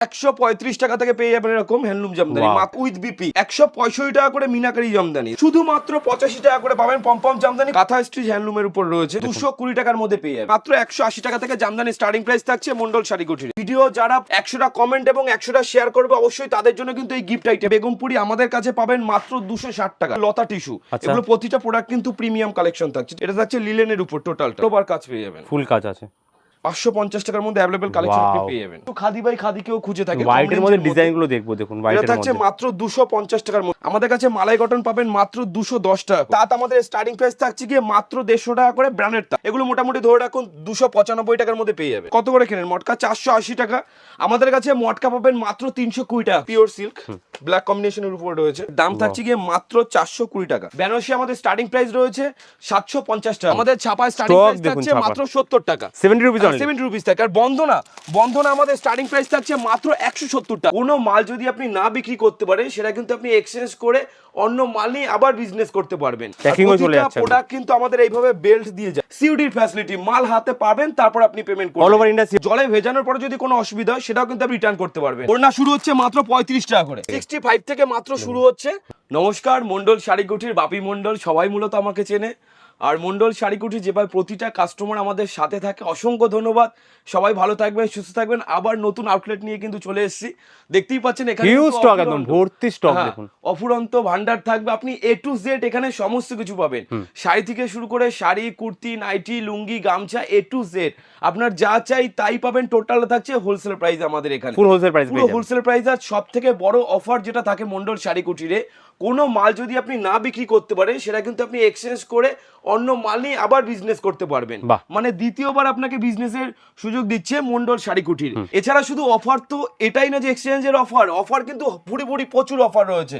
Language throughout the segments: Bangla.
একশো পঁয়ত্রিশ টাকা থেকে পেয়ে যাবেন এরকম হ্যান্ডলুম জামদানি উইথ বিপি। একশো পঁয়ষট্টি টাকা করে মিনাকারি জামদানি। শুধুমাত্র পঁচাশি টাকা করে পাবেন পম্পম জামদানি। কাঁথা স্ট্রিচ হ্যান্ডলুমের উপর রয়েছে। দুশো কুড়ি টাকার মধ্যে পেয়ে যাবেন। মাত্র একশো আশি টাকা থেকে জামদানি স্টার্টিং প্রাইস থাকছে মন্ডল শাড়ি কুটির ভিডিও যারা একশোটা কমেন্ট এবং একশোটা শেয়ার করবে অবশ্যই তাদের জন্য কিন্তু এই গিফট আইটেম বেগমপুরি আমাদের কাছে পাবেন মাত্র দুশো ষাট টাকা। লতা টিস্যু আচ্ছা। এগুলো প্রতিটা প্রোডাক্ট কিন্তু প্রিমিয়াম কালেকশন থাকছে। এটা থাকছে লিলেনের উপর টোটাল টোবার কাজ পেয়ে যাবেন। ফুল কাজ আছে। পাঁচশো পঞ্চাশ টাকার মধ্যে অ্যাভেলেবল কালেকশন আপনি পেয়ে যাবেন। তো খাদি বাই খাদি কেউ খুঁজে থাকে হোয়াইটের মধ্যে দেখব দেখুন এটা থাকছে মাত্র দুশো পঞ্চাশ টাকার মধ্যে। আমাদের কাছে মালাই কটন পাবেন মাত্র দুশো দশ টাকা তাত আমাদের স্টার্টিং প্রাইস থাকছে গিয়ে মাত্র দেড়শো টাকা করে ব্র্যান্ডের তাঁত। এগুলো মোটামুটি ধরে রাখুন দুশো পঁচানব্বই টাকার মধ্যে পেয়ে যাবে কত করে কেনেন? মটকা চারশো আশি টাকা। আমাদের কাছে মটকা পাবেন মাত্র তিনশো কুড়ি টাকা। পিওর সিল্ক ব্ল্যাক কম্বিনেশনের উপর রয়েছে। দাম থাকছে গিয়ে মাত্র চারশো কুড়ি টাকা। বেনারসি আমাদের স্টার্টিং প্রাইস রয়েছে সাতশো পঞ্চাশ টাকা। আমাদের ছাপায় স্টার্টিং প্রাইস থাকছে মাত্র সত্তর টাকা। সেভেন্টি রুপিস সেভেন্টি রুপিস থাকে আর বন্ধনা বন্ধনা আমাদের স্টার্টিং প্রাইস থাকছে মাত্র একশো কোনো মাল যদি আপনি না বিক্রি করতে পারেন সেটা কিন্তু আপনি এক্সচেঞ্জ করে অন্য মাল নিয়ে আবার বিজনেস করতে পারবেন। প্রোডাক্ট কিন্তু আমাদের এইভাবে বেল্ট দিয়ে যায়। সিউডির ফ্যাসিলিটি মাল হাতে পাবেন তারপর আপনি পেমেন্ট অল ওভার ইন্ডিয়া জলে ভেজানোর পরে যদি কোনো অসুবিধা হয় সেটাও কিন্তু আপনি রিটার্ন করতে পারবেন। ওড়না শুরু হচ্ছে মাত্র পঁয়ত্রিশ টাকা করে। সিক্সটি ফাইভ থেকে মাত্র শুরু হচ্ছে। নমস্কার মন্ডল শাড়িকুঠির বাপি মন্ডল সবাই মূলত আমাকে চেনে। আর মন্ডল শাড়িকুঠি যেভাবে প্রতিটা কাস্টমার আমাদের সাথে থাকে। অসংখ্য ধন্যবাদ। সবাই ভালো থাকবেন সুস্থ থাকবেন। আবার নতুন আউটলেট নিয়ে কিন্তু চলে এসেছি। দেখতেই পাচ্ছেন এখানে হিউজ স্টক একদম অফুরন্ত- ভর্তি স্টক হ্যাঁ, দেখুন। অফুরন্ত ভান্ডার থাকবে। আপনি এ টু জেড এখানে সমস্ত কিছু পাবেন। শাড়ি থেকে শুরু করে শাড়ি কুর্তি নাইটি লুঙ্গি গামছা এ টু জেড আপনার যা চাই তাই পাবেন। টোটাল থাকছে হোলসেল প্রাইস আমাদের এখানে। ফুল হোলসেল প্রাইস পুরো হোলসেল প্রাইস আর সব থেকে বড় অফার যেটা থাকে মন্ডল শাড়ি কুটিরে কোনো মাল যদি আপনি না বিক্রি করতে পারেন সেটা কিন্তু আপনি এক্সচেঞ্জ করে অন্য মাল নিয়ে আবার বিজনেস করতে পারবেন। মানে দ্বিতীয়বার আপনাকে বিজনেসের সুযোগ দিচ্ছে মন্ডল শাড়ি কুটির এছাড়া শুধু অফার তো এটাই না যে এক্সচেঞ্জের অফার অফার কিন্তু ভুড়ি ভুড়ি প্রচুর অফার রয়েছে।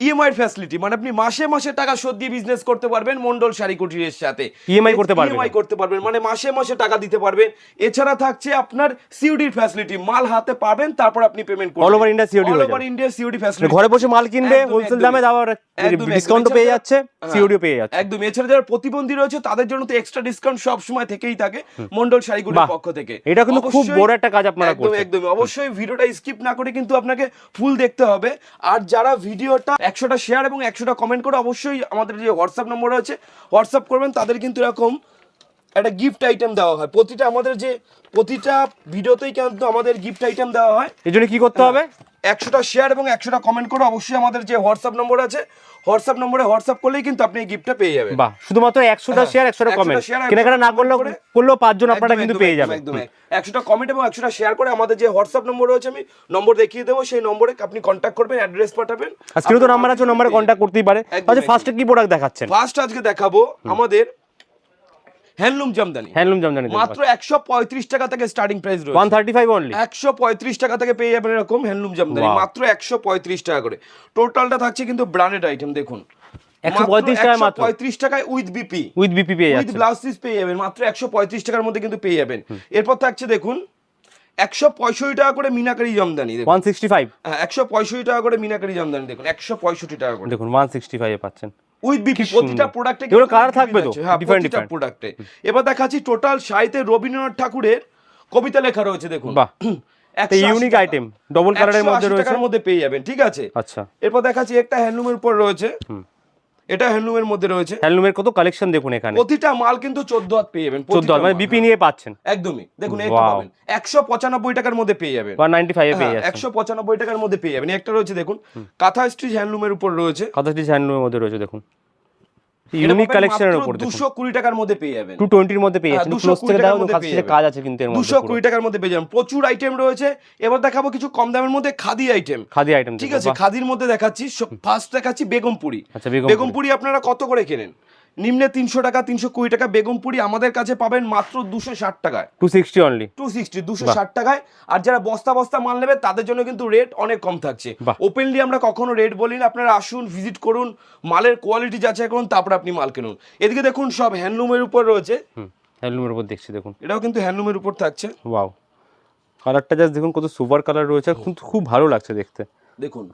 ইএমআই ফ্যাসিলিটি মানে আপনি মাসে মাসে টাকা শোধ দিয়ে বিজনেস করতে পারবেন মন্ডল শাড়ি কুটিরের সাথে EMI করতে পারবেন। ইএমআই করতে পারবেন মানে মাসে মাসে টাকা দিতে পারবেন। এছাড়া থাকছে আপনার সিউডির ফ্যাসিলিটি মাল হাতে পাবেন তারপর আপনি পেমেন্ট করবেন। All over India COD all over India COD facility ঘরে বসে মাল কিনবে হোলসেল দামে একদমই, ডিসকাউন্টও একদমই। পেয়ে যাচ্ছে হ্যাঁ। সিওডিও পেয়ে যাচ্ছে। একদম। এছাড়া যারা প্রতিবন্ধী রয়েছে তাদের জন্য তো এক্সট্রা ডিসকাউন্ট সব সময় থেকেই থাকে মন্ডল শাড়িগুলোর বাহ, পক্ষ থেকে। এটা কিন্তু খুব বড় একটা কাজ আপনারা একদম করছেন। একদম। অবশ্যই ভিডিওটা স্কিপ না করে কিন্তু আপনাকে ফুল দেখতে হবে। আর যারা ভিডিওটা একশোটা শেয়ার এবং একশোটা কমেন্ট করে অবশ্যই আমাদের যে হোয়াটসঅ্যাপ নম্বর আছে হোয়াটসঅ্যাপ করবেন। তাদের কিন্তু এরকম একটা গিফট আইটেম দেওয়া হয়। প্রতিটা আমাদের যে প্রতিটা ভিডিওতেই কিন্তু আমাদের গিফট আইটেম দেওয়া হয়। এই জন্য কী করতে হবে? একশোটা শেয়ার এবং একশোটা কমেন্ট করে অবশ্যই আমাদের যে হোয়াটসঅ্যাপ নম্বর আছে হোয়াটসঅ্যাপ নম্বরে হোয়াটসঅ্যাপ করলেই কিন্তু আপনি এই গিফটটা পেয়ে যাবেন। বাহ শুধুমাত্র একশোটা হ্যাঁ, শেয়ার একশোটা 100টা কমেন্ট share, 100টা কেনাকাটা না করলে করলেও করে- করলেও পাঁচজন আপনারা কিন্তু পেয়ে যাবেন। একদম একশোটা কমেন্ট এবং একশোটা শেয়ার করে আমাদের যে হোয়াটসঅ্যাপ নম্বর রয়েছে আমি নম্বর দেখিয়ে দেবো। সেই নম্বরে আপনি কন্ট্যাক্ট করবেন অ্যাড্রেস পাঠাবেন। আজকে তো নাম্বার আছে নম্বরে কন্ট্যাক্ট করতেই পারে। আচ্ছা। ফার্স্টে কি প্রোডাক্ট দেখাচ্ছেন? ফার্স্ট আজকে দেখাবো আমাদের হ্যান্ডলুম জামদানি। হ্যান্ডলুম জামদানি মাত্র একশো পঁয়ত্রিশ টাকা থেকে স্টার্টিং প্রাইস ওয়ান রয়েছে থার্টি ফাইভ অনলি একশো পঁয়ত্রিশ টাকা থেকে পেয়ে যাবেন এরকম হ্যান্ডলুম জামদানি। মাত্র একশো পঁয়ত্রিশ টাকা করে। টোটালটা থাকছে কিন্তু ব্র্যান্ডেড আইটেম দেখুন। 135 টাকায় মাত্র। পঁয়ত্রিশ টাকায় উইথ বিপি উইথ বিপি পেয়ে উইথ ব্লাউজ পিস পেয়ে যাবেন। মাত্র একশো পঁয়ত্রিশ টাকার মধ্যে কিন্তু পেয়ে যাবেন। এরপর থাকছে দেখুন একশো পঁয়ষট্টি টাকা করে মিনাকারি জামদানি দেখুন। One sixty five. হ্যাঁ একশো পঁয়ষট্টি টাকা করে মিনাকারি জামদানি দেখুন। একশো পঁয়ষট্টি টাকা করে। দেখুন ওয়ান সিক্সটি ফাইভে পাচ্ছেন। উইথ বিপি প্রতিটা প্রোডাক্টে এগুলো থাকবে তো? হ্যাঁ। প্রোডাক্টে এবার দেখাচ্ছি টোটাল সাহিত্যে রবীন্দ্রনাথ ঠাকুরের কবিতা লেখা রয়েছে দেখুন। বাহ। ইউনিক আইটেম ডবল কালারের 180 মধ্যে রয়েছে। মধ্যে পেয়ে যাবেন ঠিক আছে? আচ্ছা। এরপর দেখাচ্ছি একটা হ্যান্ডলুমের উপর রয়েছে। এটা হ্যান্ডলুমের মধ্যে রয়েছে। হ্যান্ডলুমের কত কালেকশন দেখুন এখানে? প্রতিটা মাল কিন্তু চোদ্দ হাত পেয়ে যাবেন চোদ্দ হাত মানে বিপি নিয়ে পাচ্ছেন? একদমই। দেখুন পাবেন। একশো পঁচানব্বই টাকার মধ্যে পেয়ে যাবেন। নাইনটি ফাইভে পেয়ে যাচ্ছেন। একশো পঁচানব্বই টাকার মধ্যে পেয়ে যাবেন। একটা রয়েছে দেখুন কাঁথা স্টিচ হ্যান্ডলুমের উপর রয়েছে। কাথা স্ট্রিজ হ্যান্ডলুমের মধ্যে রয়েছে দেখুন। ইউনিক কালেকশনের উপর দেখুন। দুশো কুড়ি টাকার মধ্যে পেয়ে যাবেন। টু টোয়েন্টির মধ্যে পেয়ে হ্যাঁ, যাচ্ছেন। ক্লোজ থেকে দাও কাজ থেকে কাজ আছে কিন্তু এর মধ্যে দুশো পুরো। কুড়ি টাকার মধ্যে পেয়ে যাবেন। প্রচুর আইটেম রয়েছে। এবার দেখাবো কিছু কম দামের মধ্যে খাদি আইটেম খাদি আইটেম ঠিক আছে খাদির মধ্যে দেখাচ্ছি। ফার্স্ট দেখাচ্ছি বেগমপুরি। আচ্ছা, বেগমপুরি। বেগমপুরি আপনারা কত করে কেনেন? নিম্নে তিনশো টাকা তিনশো কুড়ি টাকা বেগমপুরি আমাদের কাছে পাবেন মাত্র দুশো ষাট টাকায়। Two sixty only two sixty দুশো ষাট টাকায়। আর যারা বস্তা বস্তা মাল নেবে তাদের জন্য কিন্তু রেট অনেক কম থাকছে। ওপেনলি আমরা কখনো রেট বলি না। আপনারা আসুন ভিজিট করুন মালের কোয়ালিটি যাচাই করুন তারপর আপনি মাল কিনুন। এদিকে দেখুন সব হ্যান্ডলুমের উপর রয়েছে। হ্যান্ডলুমের উপর দেখছি দেখুন। এটাও কিন্তু হ্যান্ডলুমের উপর থাকছে। ওয়াও কালারটা জাস্ট দেখুন কত সুপার কালার রয়েছে। কিন্তু খুব ভালো লাগছে দেখতে। দেখুন।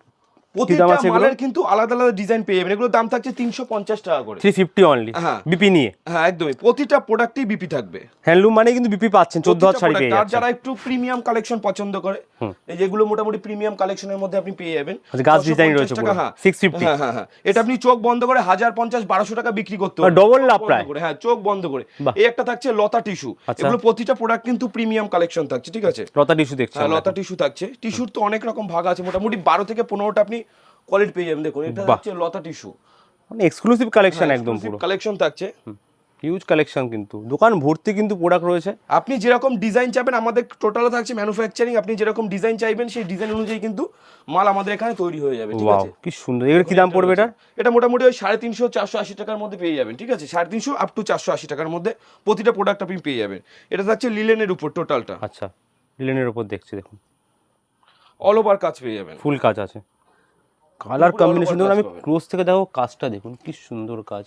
প্রতিটা? মালের কিন্তু আলাদা আলাদা ডিজাইন পেয়ে যাবেন। এগুলোর দাম থাকছে তিনশো পঞ্চাশ টাকা করে। থ্রি ফিফটি অনলি হ্যাঁ। বিপি নিয়ে। হ্যাঁ একদমই। প্রতিটা প্রোডাক্টই বিপি থাকবে। হ্যান্ডলুম মানে কিন্তু বিপি পাচ্ছেন চোদ্দ প্রতিটা শাড়ি পেয়ে যারা একটু প্রিমিয়াম কালেকশন পছন্দ করে এই যেগুলো মোটামুটি প্রিমিয়াম কালেকশনের মধ্যে আপনি পেয়ে যাবেন আচ্ছা, গাছ 650 design রয়েছে পুরো। হ্যাঁ। 650 হ্যাঁ হ্যাঁ হ্যাঁ। এটা আপনি চোখ বন্ধ করে হাজার পঞ্চাশ বারোশো টাকা বিক্রি করতে double চোখ লাভ প্রায়। হ্যাঁ চোখ বন্ধ করে। এই একটা থাকছে লতা টিস্যু। আচ্ছা। এগুলো প্রতিটা প্রোডাক্ট কিন্তু প্রিমিয়াম কালেকশন থাকছে ঠিক আছে? লতা টিস্যু দেখছি হ্যাঁ লতা টিস্যু থাকছে। টিস্যুর তো অনেক রকম ভাগ আছে। মোটামুটি বারো থেকে পনেরোটা আপনি কোয়ালিটি পেয়ে যাবেন। দেখুন এটা হচ্ছে লতা টিস্যু মানে এক্সক্লুসিভ কালেকশন একদম পুরো। কালেকশন থাকছে। হিউজ কালেকশন কিন্তু। দোকান ভর্তি কিন্তু প্রোডাক্ট রয়েছে। আপনি যেরকম ডিজাইন চাইবেন আমাদের টোটালে থাকছে ম্যানুফ্যাকচারিং আপনি যেরকম ডিজাইন চাইবেন সেই ডিজাইন অনুযায়ী কিন্তু মাল আমাদের এখানে তৈরি হয়ে যাবে ঠিক আছে? কি সুন্দর। এর কি দাম পড়বে এটা এটা মোটামুটি ওই সাড়ে তিনশো চারশো আশি টাকার মধ্যে পেয়ে যাবেন ঠিক আছে? সাড়ে তিনশো আপ টু চারশো আশি টাকার মধ্যে প্রতিটা প্রোডাক্ট আপনি পেয়ে যাবেন। এটা থাকছে লিলেনের উপর টোটালটা আচ্ছা লিলেনের উপর দেখছি দেখুন। অল ওভার কাজ পেয়ে যাবেন। ফুল কাজ আছে। কালার কম্বিনেশন দেখুন আমি ক্লোজ থেকে দেখো কাজটা দেখুন কি সুন্দর কাজ।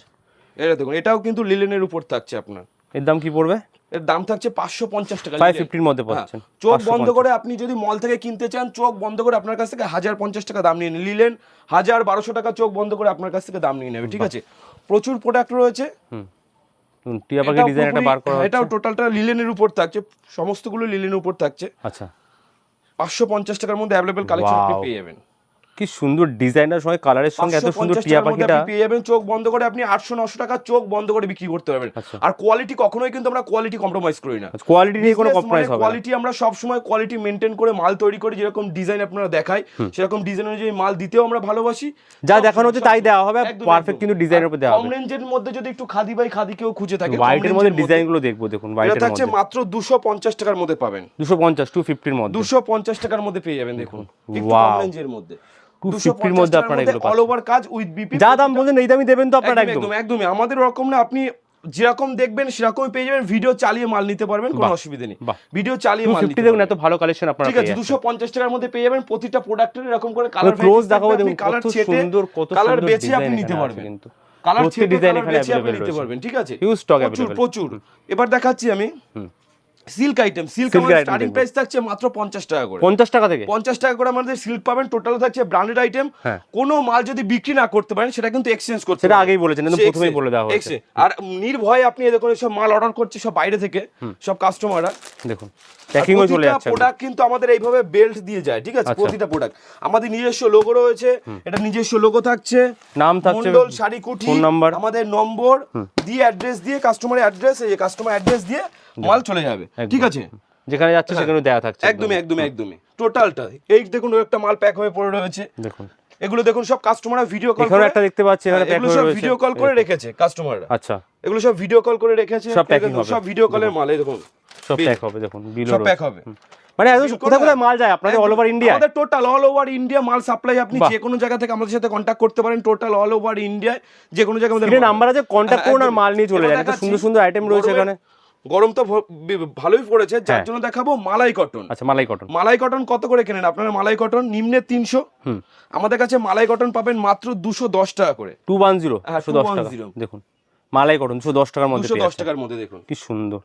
এটা দেখুন এটাও কিন্তু লিলেনের উপর থাকছে আপনার। এর দাম কি পড়বে? এর দাম থাকছে পাঁচশো পঞ্চাশ টাকা ফাইভ। ফিফটির মধ্যে হ্যাঁ, পাচ্ছেন চোখ বন্ধ করে আপনি যদি মল থেকে কিনতে চান চোখ বন্ধ করে আপনার কাছ থেকে হাজার পঞ্চাশ টাকা দাম নিয়ে নিলেন হাজার বারোশো টাকা চোখ বন্ধ করে আপনার কাছ থেকে দাম নিয়ে নেবে ঠিক আছে? প্রচুর প্রোডাক্ট রয়েছে। টিয়া পাখি ডিজাইন একটা বার করা এটাও। টোটালটা লিলেনের উপর থাকছে সমস্তগুলো লিলেনের উপর থাকছে। আচ্ছা। পাঁচশো পঞ্চাশ টাকার মধ্যে অ্যাভেলেবেল কালেকশন আপনি পেয়ে যাবেন। কি সুন্দর ডিজাইনার সঙ্গে কালারের সঙ্গে এত সুন্দর টিয়া পাখিটা? পেয়ে যাবেন চোখ বন্ধ করে আপনি আটশো নশো টাকা চোখ বন্ধ করে বিক্রি করতে পারবেন। আচ্ছা। আর কোয়ালিটি কখনোই কিন্তু আমরা কোয়ালিটি কম্প্রোমাইজ করি না। কোয়ালিটি নিয়ে কোনো কম্প্রোমাইজ হবে না। কোয়ালিটি আমরা সব সময় কোয়ালিটি মেনটেন করে মাল তৈরি করি যেরকম ডিজাইন আপনারা দেখাই সেরকম ডিজাইন অনুযায়ী মাল দিতেও আমরা ভালোবাসি। যা দেখানো হচ্ছে তাই দেওয়া হবে পারফেক্ট কিন্তু ডিজাইনের উপর দেওয়া হবে। কম হবে রেঞ্জের মধ্যে যদি একটু খাদি বাই খাদি কেউ খুঁজে থাকে হোয়াইটের মধ্যে এর ডিজাইনগুলো দেখব দেখুন হোয়াইটের থাকছে মধ্যে। মাত্র দুশো পঞ্চাশ টাকার মধ্যে পাবেন। দুশো পঞ্চাশ টু ফিফটির মধ্যে। দুশো পঞ্চাশ টাকার মধ্যে পেয়ে যাবেন দেখুন। একটু কম রেঞ্জের মধ্যে। 250 মধ্যে আপনারা এগুলো অল ওভার কাজ উইথ বিপি যা দাম বলছেন এই দামই দেবেন তো আপনারা একদম একদম। একদম একদমই। আমাদের ওরকম না আপনি যেরকম দেখবেন সেরকমই পেয়ে যাবেন। ভিডিও চালিয়ে মাল নিতে পারবেন কোনো অসুবিধা নেই। ভিডিও চালিয়ে মাল ফিফটি নিতে দেখুন এত ভালো কালেকশন আপনারা ঠিক আছে পেয়ে দুশো পঞ্চাশ টাকার মধ্যে পেয়ে যাবেন প্রতিটা প্রোডাক্টের এরকম করে কালার ক্লোজ দেখাবো দেখুন কত সুন্দর কত কালার বেছে আপনি নিতে পারবেন। কিন্তু। কালার ডিজাইন এখানে আপনি নিতে পারবেন ঠিক আছে? প্রচুর এবার দেখাচ্ছি আমি। সিল্ক আইটেম সিল্ক আমাদের স্টার্টিং প্রাইস থাকছে মাত্র পঞ্চাশ টাকা করে। পঞ্চাশ টাকা থেকে? পঞ্চাশ টাকা করে আমাদের সিল্ক পাবেন টোটাল থাকছে ব্র্যান্ডেড আইটেম। কোনো মাল যদি বিক্রি না করতে পারেন সেটা কিন্তু এক্সচেঞ্জ করতে সেটা আগেই বলেছেন, একদম প্রথমেই বলে দেওয়া হয়েছে। আর নির্ভয়ে আপনি দেখুন সব মাল অর্ডার করছে সব বাইরে থেকে সব কাস্টমাররা দেখুন প্যাকিংও চলে যাচ্ছে প্রোডাক্ট কিন্তু আমাদের এইভাবে বেল্ট দিয়ে যায় ঠিক আছে? আচ্ছা। প্রতিটা প্রোডাক্ট আমাদের নিজস্ব লোগো রয়েছে এটা নিজস্ব লোগো থাকছে। নাম থাকছে, মন্ডল শাড়ি কুঠি ফোন নাম্বার। আমাদের নম্বর দিয়ে অ্যাড্রেস দিয়ে কাস্টমারের অ্যাড্রেস এই কাস্টমার অ্যাড্রেস দিয়ে মাল চলে যাবে। ঠিক আছে? যেখানে যাচ্ছে সেখানে দেওয়া থাকছে। একদমই একদমই একদমই। টোটালটা এই দেখুন একটা মাল প্যাক হয়ে পড়ে রয়েছে। দেখুন। এগুলো দেখুন সব কাস্টমাররা ভিডিও কল এখানে একটা দেখতে পাচ্ছি এখানে প্যাক এগুলো হয়ে সব ভিডিও কল করে রেখেছে কাস্টমাররা আচ্ছা। এগুলো সব ভিডিও কল করে রেখেছে। সব আছে? হবে। সব ভিডিও কলের মাল এই দেখুন। সব প্যাক হবে দেখুন। বিলও সব প্যাক হবে। মানে কোথায় কোথায় মাল যায়? আপনাদের অল ওভার ইন্ডিয়া আমাদের টোটাল অল ওভার ইন্ডিয়া মাল সাপ্লাই আপনি। যে কোনো জায়গা থেকে আমাদের সাথে কন্ট্যাক্ট করতে পারেন। টোটাল অল ওভার ইন্ডিয়ায় যে কোনো জায়গায় আমাদের নাম্বার আছে কন্ট্যাক্ট হ্যাঁ, করুন আর মাল নিয়ে চলে যান। এত সুন্দর সুন্দর আইটেম রয়েছে এখানে। গরম তো ভালোই পড়েছে যার হ্যাঁ। জন্য দেখাবো মালাই কটন আচ্ছা মালাই কটন মালাই কটন কত করে কেনেন? আপনারা মালাই কটন নিম্নে তিনশো। আমাদের কাছে মালাই কটন পাবেন মাত্র দুশো দশ টাকা করে। টু ওয়ান জিরো হ্যাঁ, দুশো দশ টাকা। 210 দেখুন মালাই কটন দুশো দশ টাকার মধ্যে দুশো দশ টাকার মধ্যে দেখুন। কি সুন্দর।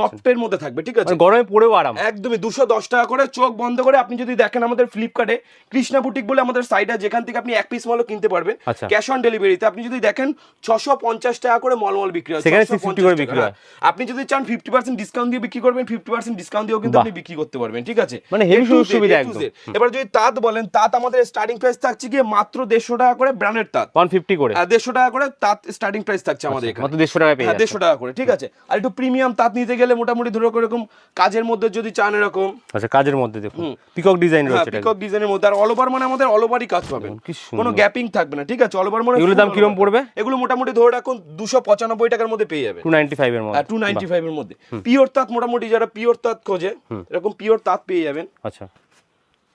সফটের মধ্যে থাকবে ঠিক আছে? মানে গরমে পড়েও আরাম। একদমই দুশো দশ টাকা করে চোখ বন্ধ করে আপনি যদি দেখেন আমাদের ফ্লিপকার্টে কৃষ্ণা বুটিক বলে আমাদের সাইড যেখান থেকে আপনি এক পিস মালও কিনতে পারবেন। আচ্ছা। ক্যাশ অন ডেলিভারিতে আপনি যদি দেখেন ছশো পঞ্চাশ টাকা করে মলমল বিক্রি হয় সেখানে 650 650 করে টাকা, বিক্রি হয়। হ্যাঁ। আপনি যদি চান ফিফটি পার্সেন্ট ডিসকাউন্ট দিয়ে বিক্রি করবেন ফিফটি পার্সেন্ট ডিসকাউন্ট দিয়েও কিন্তু আপনি বিক্রি করতে পারবেন ঠিক আছে? মানে সুবিধা একদম। Z। এবার যদি তাঁত বলেন তাঁত আমাদের স্টার্টিং প্রাইস থাকছে গিয়ে মাত্র দেড়শো টাকা করে ব্র্যান্ডের তাঁত। ওয়ান ফিফটি করে। আর দেড়শো টাকা করে তাঁত স্টার্টিং প্রাইস থাকছে আমাদের এখানে। দেড়শো পেয়ে হ্যাঁ দেড়শো টাকা করে ঠিক আছে? আর একটু প্রিমিয়াম তাঁত নিতে গেলে মোটামুটি ধরো এরকম কাজের মধ্যে যদি চান এরকম। আচ্ছা কাজের মধ্যে দেখুন। পিকক ডিজাইন হ্যাঁ রয়েছে পিকক ডিজাইনের মধ্যে। আর অল ওভার মানে আমাদের অল ওভারই কাজ পাবেন। কোনো গ্যাপিং থাকবে না ঠিক আছে? অল ওভার মানে এগুলোর দাম over। পড়বে? এগুলো মোটামুটি ধরে রাখুন দুশো পঁচানব্বই টাকার মধ্যে পেয়ে যাবে টু নাইনটি ফাইভের মধ্যে। টু নাইনটি ফাইভের মধ্যে। পিওর তাঁত মোটামুটি যারা পিওর তাঁত খোঁজে এরকম পিওর তাঁত পেয়ে যাবেন। আচ্ছা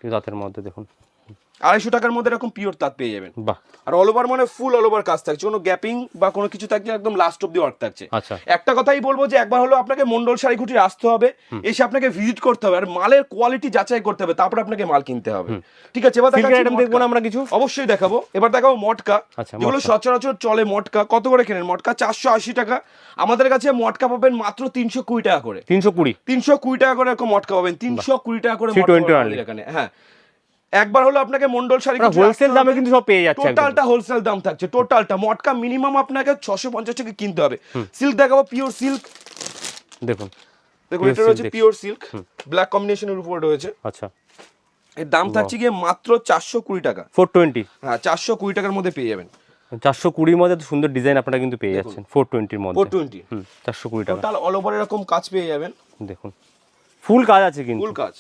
দাঁতের মধ্যে দেখুন। আড়াইশো টাকার মধ্যে এরকম পিওর তাঁত পেয়ে যাবেন। আর অল ওভার মানে ফুল অল ওভার কাজ থাকছে। কোনো গ্যাপিং বা কোনো কিছু থাকছে একদম লাস্ট অব্দি ওয়ার্ক থাকছে। আচ্ছা। একটা কথাই বলব যে একবার হলো আপনাকে মন্ডল শাড়ি খুঁটির আসতে হবে। এসে আপনাকে ভিজিট করতে হবে। আর মালের কোয়ালিটি যাচাই করতে হবে। তারপর আপনাকে মাল কিনতে হবে। ঠিক আছে এবার দেখব না আমরা কিছু? অবশ্যই দেখাবো। এবার দেখাবো মটকা। আচ্ছা, যেগুলো সচরাচর চলে মটকা। কত করে কেনেন? মটকা চারশো আশি টাকা। আমাদের কাছে মটকা পাবেন মাত্র তিনশো কুড়ি টাকা করে। তিনশো কুড়ি? তিনশো কুড়ি টাকা করে এরকম মটকা পাবেন। তিনশো কুড়ি টাকা করে 320 মটকা পাবেন only। আমাদের এখানে। হ্যাঁ। একবার হলো আপনাকে মন্ডল শাড়ি হোলসেল দামে কিন্তু সব পেয়ে যাচ্ছে টোটালটা হোলসেল দাম থাকছে টোটালটা মটকা মিনিমাম আপনাকে ছশো পঞ্চাশ টাকা কিনতে হবে। সিল্ক দেখাবো পিওর সিল্ক দেখুন দেখুন এটা রয়েছে পিওর সিল্ক ব্ল্যাক কম্বিনেশনের উপর রয়েছে। আচ্ছা। এর দাম থাকছে গিয়ে মাত্র চারশো কুড়ি টাকা। ফোর টোয়েন্টি হ্যাঁ চারশো কুড়ি টাকার মধ্যে পেয়ে যাবেন। চারশো কুড়ির মধ্যে সুন্দর ডিজাইন আপনারা কিন্তু পেয়ে যাচ্ছেন ফোর টোয়েন্টির মধ্যে। ফোর টোয়েন্টি চারশো কুড়ি টাকা। টোটাল অল ওভার এরকম কাজ পেয়ে যাবেন। দেখুন ফুল কাজ আছে কিন্তু। ফুল কাজ।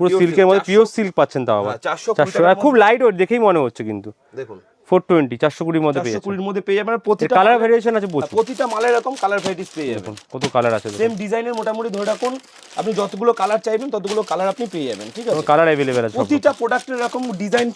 পুরো সিল্কের মধ্যে পিওর সিল্ক পাচ্ছেন তাও আবার। হ্যাঁ, 400 চারশো খুব লাইট ওয়েট দেখেই মনে হচ্ছে কিন্তু। দেখুন। ফোর টোয়েন্টি চারশো কুড়ির মধ্যে পেয়ে কুড়ির মধ্যে পেয়ে যাবেন। প্রতিটা কালার ভ্যারিয়েশন আছে হ্যাঁ, প্রচুর। প্রতিটা মালের এরকম কালার ভ্যারাইটিস পেয়ে যাবেন। কত কালার আছে সেম ডিজাইনের মোটামুটি ধরে রাখুন। আপনি যতগুলো কালার চাইবেন ততগুলো কালার আপনি পেয়ে যাবেন ঠিক আছে? কালার অ্যাভেলেবেল আছে প্রতিটা প্রোডাক্টের এরকম ডিজাইন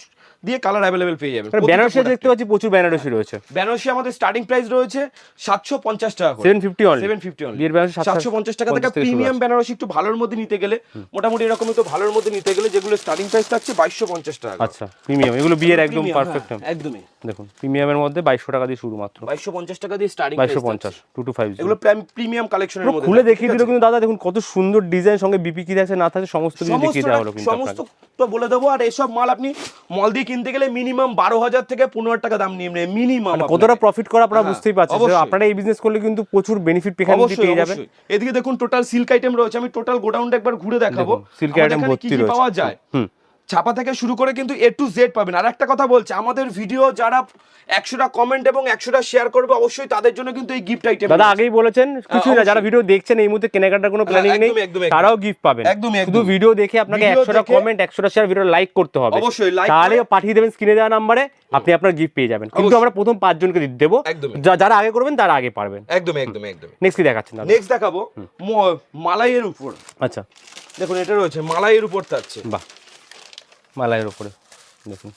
দিয়ে কালার অ্যাভেলেবেল পেয়ে যাবেন। বেনারসি দেখতে পাচ্ছি প্রচুর বেনারসি রয়েছে। বেনারসি আমাদের স্টার্টিং প্রাইস রয়েছে সাতশো পঞ্চাশ টাকা seven fifty only seven fifty Banarasi সাতশো পঞ্চাশ টাকা থেকে প্রিমিয়াম। বেনারসি একটু ভালোর মধ্যে নিতে গেলে মোটামুটি এরকম তো ভালোর মধ্যে নিতে গেলে যেগুলো স্টার্টিং প্রাইস থাকছে বাইশশো পঞ্চাশ টাকা। আচ্ছা প্রিমিয়াম এগুলো বিয়ের একদম পারফেক্ট হ্যাঁ, একদমই। দেখুন প্রিমিয়ামের মধ্যে বাইশশো টাকা দিয়ে শুরু মাত্র। বাইশশো পঞ্চাশ টাকা দিয়ে স্টার্টিং বাইশশো পঞ্চাশ টু টু ফাইভ এগুলো প্রিমিয়াম কালেকশনের মধ্যে খুলে দেখিয়ে দিল কিন্তু দাদা দেখুন কত সুন্দর ডিজাইন সঙ্গে বিপি কি আছে না থাকে সমস্ত কিছু দেখিয়ে দেওয়া হলো কিন্তু সমস্ত তো বলে দেবো আর এসব মাল আপনি মল দিয়ে কিনতে গেলে মিনিমাম বারো হাজার থেকে পনেরো হাজার টাকা দাম নিয়ে নেবে মিনিমাম মানে কতটা প্রফিট করা আপনারা হ্যাঁ, বুঝতেই পারছেন। আপনারা এই বিজনেস করলে কিন্তু প্রচুর বেনিফিট পেয়ে অবশ্যই পেয়ে যাবে এদিকে দেখুন টোটাল সিল্ক আইটেম রয়েছে আমি টোটাল গোডাউনটা একবার ঘুরে দেখাবো। সিল্ক ভর্তি রয়েছে। পাওয়া যায়? হুম। ছাপা থেকে শুরু করে কিন্তু এ টু জেড পাবেন। আর একটা কথা বলছে আমাদের ভিডিও যারা একশোটা কমেন্ট এবং একশোটা শেয়ার করবে অবশ্যই তাদের জন্য কিন্তু এই গিফট আইটেম দাদা আগেই বলেছেন কিছু না যারা ভিডিও দেখছেন এই মুহূর্তে কেনাকাটার কোনো প্ল্যানিং নেই। তারাও গিফট পাবেন। একদমই, শুধু ভিডিও দেখে আপনাকে একশোটা কমেন্ট একশোটা শেয়ার ভিডিও লাইক করতে হবে। অবশ্যই, like তাহলে পাঠিয়ে দেবেন স্ক্রিনে দেওয়া নাম্বারে আপনি আপনার গিফট পেয়ে যাবেন। কিন্তু। আমরা প্রথম পাঁচজনকে দিতে দেবো। যারা আগে করবেন তারা আগে পারবেন। একদম একদম একদম নেক্সট কি দেখাচ্ছেন নেক্সট দেখাবো মালাইয়ের উপর। আচ্ছা। দেখুন এটা রয়েছে মালাইয়ের উপর থাকছে। বাহ। মালাইয়ের উপরে দেখুন।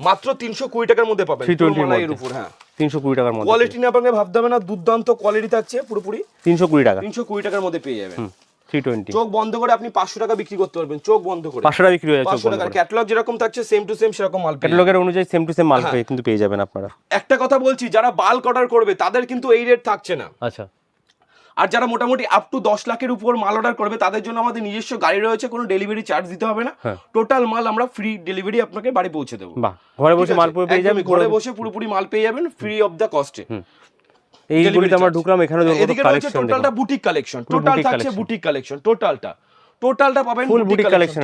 মাত্র তিনশো কুড়ি টাকার মধ্যে পাবেন 320 পুরো মালাইয়ের উপর হ্যাঁ। তিনশো কুড়ি টাকার মধ্যে। কোয়ালিটি নিয়ে আপনাকে ভাবতে হবে না দুর্দান্ত কোয়ালিটি থাকছে পুরোপুরি। তিনশো কুড়ি টাকা। তিনশো কুড়ি টাকার মধ্যে পেয়ে যাবেন। থ্রি টোয়েন্টি চোখ বন্ধ করে আপনি পাঁচশো টাকা বিক্রি করতে পারবেন চোখ বন্ধ করে। পাঁচশো টাকা বিক্রি হয়ে যাচ্ছে পাঁচশো টাকার ক্যাটালগ যেরকম থাকছে সেম টু সেম সেরকম মাল ক্যাটালগের অনুযায়ী সেম টু সেম মাল হ্যাঁ। পেয়ে কিন্তু পেয়ে যাবেন আপনারা। একটা কথা বলছি যারা বাল্ক অর্ডার করবে তাদের কিন্তু এই রেট থাকছে না। আচ্ছা। আর যারা মোটামুটি আপ টু দশ লাখের উপর মাল অর্ডার করবে তাদের জন্য আমাদের নিজস্ব গাড়ি রয়েছে কোনো ডেলিভারি চার্জ দিতে হবে না। হ্যাঁ। টোটাল মাল আমরা ফ্রি ডেলিভারি আপনাকে বাড়ি পৌঁছে দেবো। ঘরে বসে মাল পুরো পেয়ে যাবেন ঘরে বসে পুরোপুরি মাল পেয়ে যাবেন ফ্রি অফ দ্য কস্টে এই delivery আমরা ঢুকলাম এখানে এদিকে রয়েছে টোটালটা বুটিক কালেকশন টোটাল থাকছে বুটিক কালেকশন টোটালটা টোটালটা পাবেন উপর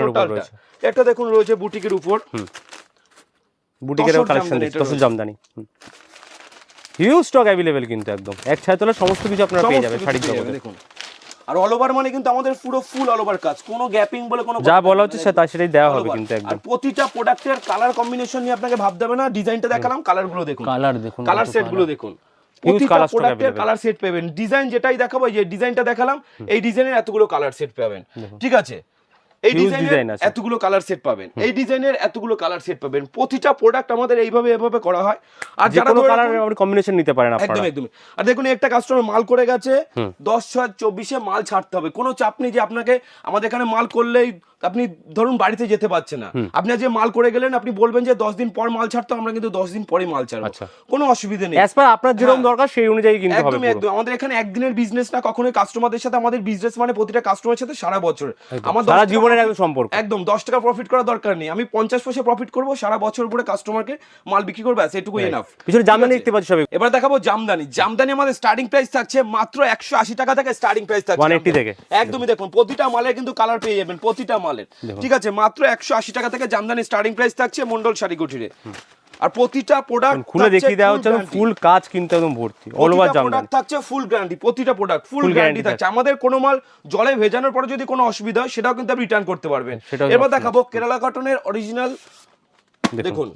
টোটালটা। রয়েছে। একটা দেখুন রয়েছে বুটিকের উপর। বুটিকের collection tussar jamdani huge stock available কিন্তু একদম। এক ছায় সমস্ত কিছু আপনারা পেয়ে যাবেন শাড়ির জগতে। দেখুন। আর অল ওভার মানে কিন্তু আমাদের পুরো ফুল অল ওভার কাজ। কোনো গ্যাপিং বলে কোনো যা বলা হচ্ছে সে তা সেটাই দেওয়া হবে। কিন্তু আর একদম প্রতিটা প্রোডাক্টের কালার কম্বিনেশন নিয়ে আপনাকে ভাবতে হবে না। ডিজাইনটা দেখালাম কালারগুলো দেখুন। কালার দেখুন কালার সেটগুলো দেখুন। প্রতিটা প্রোডাক্টের কালার সেট পাবেন। ডিজাইন যেটাই দেখাবো যে ডিজাইনটা দেখালাম এই ডিজাইনের এতগুলো কালার সেট পাবেন। ঠিক আছে? এই ডিজাইন এতগুলো কালার সেট পাবেন। এই ডিজাইনের এতগুলো কালার সেট পাবেন। প্রতিটা প্রোডাক্ট আমাদের এইভাবে এভাবে করা হয়। আর যারা কালার আপনি কম্বিনেশন নিতে পারেন আপনারা। একদম একদম। আর দেখুন একটা কাস্টমার মাল করে গেছে। দশ ছয় এ মাল ছাড়তে হবে। কোনো চাপ নেই যে আপনাকে আমাদের এখানে মাল করলেই আপনি ধরুন বাড়িতে যেতে পারছে না। আপনি যে মাল করে গেলেন আপনি বলবেন যে দশ দিন পর মাল ছাড়তে আমরা কিন্তু দশ দিন পরে মাল ছাড়বো। আচ্ছা। কোনো অসুবিধা নেই। আপনার যেরকম হ্যাঁ। দরকার সেই অনুযায়ী কিনতে একদম একদম আমাদের এখানে একদিনের বিজনেস না কখনোই কাস্টমারদের সাথে আমাদের বিজনেস মানে প্রতিটা কাস্টমারের সাথে সারা বছর। আমার সারা জীবনের একদম সম্পর্ক। একদম দশ টাকা প্রফিট করার দরকার নেই। আমি পঞ্চাশ পয়সা প্রফিট করব সারা বছর পরে কাস্টমারকে মাল বিক্রি করব ব্যাস এটুকু এনাফ পিছনে জামদানি দেখতে পাচ্ছি সবাই। এবার দেখাবো জামদানি। জামদানি আমাদের স্টার্টিং প্রাইস থাকছে মাত্র একশো আশি টাকা থেকে স্টার্টিং প্রাইস থাকছে 180 থেকে। একদমই দেখুন প্রতিটা মালের কিন্তু কালার পেয়ে যাবেন প্রতিটা মালের ঠিক আছে মাত্র একশো আশি টাকা থেকে জামদানি স্টার্টিং প্রাইস থাকছে মন্ডল শাড়ি কুটিরে আর প্রতিটা প্রোডাক্ট খুলে দেখিয়ে দেওয়া হচ্ছে ফুল কাজ কিন্তু একদম ভর্তি অল ওভার জামদানি। প্রোডাক্ট থাকছে ফুল গ্যারান্টি প্রতিটা প্রোডাক্ট ফুল গ্যারান্টি থাকছে। আমাদের কোনো মাল জলে ভেজানোর পরে যদি কোনো অসুবিধা হয় সেটাও কিন্তু আপনি রিটার্ন করতে পারবেন। এবার দেখাবো কেরালা কটনের অরিজিনাল দেখুন